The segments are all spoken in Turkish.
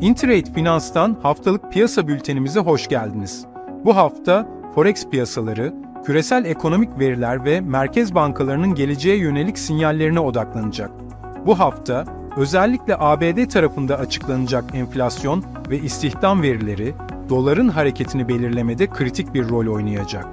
Intrade Finans'tan haftalık piyasa bültenimize hoş geldiniz. Bu hafta forex piyasaları, küresel ekonomik veriler ve merkez bankalarının geleceğe yönelik sinyallerine odaklanacak. Bu hafta özellikle ABD tarafında açıklanacak enflasyon ve istihdam verileri doların hareketini belirlemede kritik bir rol oynayacak.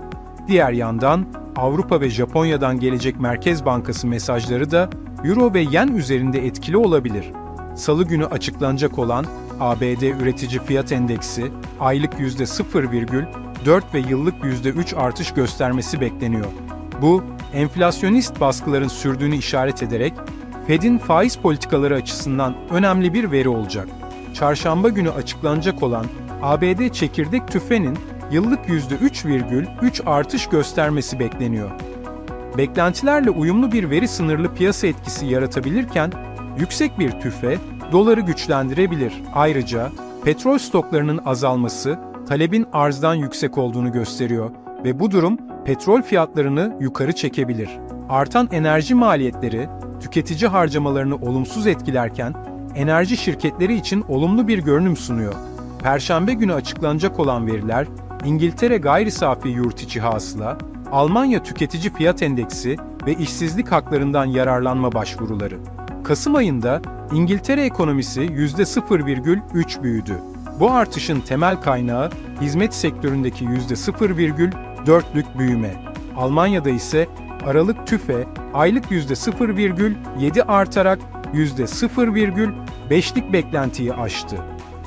Diğer yandan Avrupa ve Japonya'dan gelecek Merkez Bankası mesajları da Euro ve Yen üzerinde etkili olabilir. Salı günü açıklanacak olan ABD üretici fiyat endeksi aylık %0,4 ve yıllık %3 artış göstermesi bekleniyor. Bu, enflasyonist baskıların sürdüğünü işaret ederek Fed'in faiz politikaları açısından önemli bir veri olacak. Çarşamba günü açıklanacak olan ABD çekirdek tüfenin yıllık %3,3 artış göstermesi bekleniyor. Beklentilerle uyumlu bir veri sınırlı piyasa etkisi yaratabilirken, yüksek bir tüfe doları güçlendirebilir. Ayrıca petrol stoklarının azalması talebin arzdan yüksek olduğunu gösteriyor ve bu durum petrol fiyatlarını yukarı çekebilir. Artan enerji maliyetleri tüketici harcamalarını olumsuz etkilerken enerji şirketleri için olumlu bir görünüm sunuyor. Perşembe günü açıklanacak olan veriler İngiltere gayri safi yurt içi hasıla, Almanya tüketici fiyat endeksi ve işsizlik haklarından yararlanma başvuruları. Kasım ayında İngiltere ekonomisi %0,3 büyüdü. Bu artışın temel kaynağı hizmet sektöründeki %0,4'lük büyüme. Almanya'da ise Aralık tüfe aylık %0,7 artarak %0,5'lik beklentiyi aştı.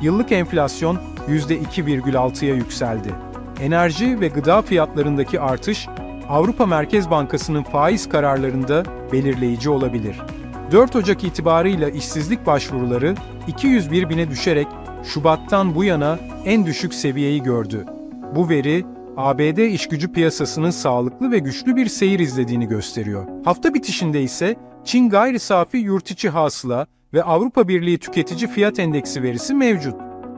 Yıllık enflasyon %2,6'ya yükseldi. Enerji ve gıda fiyatlarındaki artış Avrupa Merkez Bankası'nın faiz kararlarında belirleyici olabilir. 4 Ocak itibarıyla işsizlik başvuruları 201 bine düşerek Şubat'tan bu yana en düşük seviyeyi gördü. Bu veri ABD işgücü piyasasının sağlıklı ve güçlü bir seyir izlediğini gösteriyor. Hafta bitişinde ise Çin gayri safi yurt içi hasıla ve Avrupa Birliği tüketici fiyat endeksi verisi mevcut.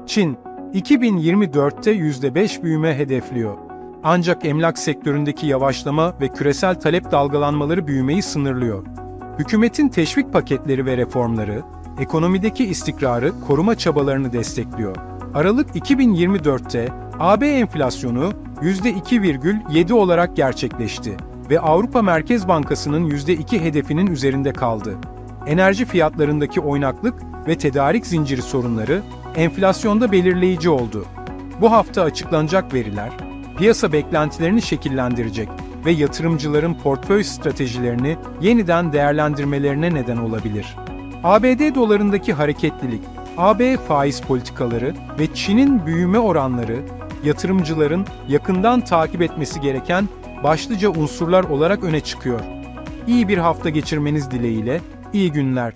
Çin, 2024'te %5 büyüme hedefliyor. Ancak emlak sektöründeki yavaşlama ve küresel talep dalgalanmaları büyümeyi sınırlıyor. Hükümetin teşvik paketleri ve reformları, ekonomideki istikrarı koruma çabalarını destekliyor. Aralık 2024'te AB enflasyonu %2,7 olarak gerçekleşti ve Avrupa Merkez Bankası'nın %2 hedefinin üzerinde kaldı. Enerji fiyatlarındaki oynaklık ve tedarik zinciri sorunları enflasyonda belirleyici oldu. Bu hafta açıklanacak veriler, piyasa beklentilerini şekillendirecek ve yatırımcıların portföy stratejilerini yeniden değerlendirmelerine neden olabilir. ABD dolarındaki hareketlilik, AB faiz politikaları ve Çin'in büyüme oranları yatırımcıların yakından takip etmesi gereken başlıca unsurlar olarak öne çıkıyor. İyi bir hafta geçirmeniz dileğiyle, iyi günler.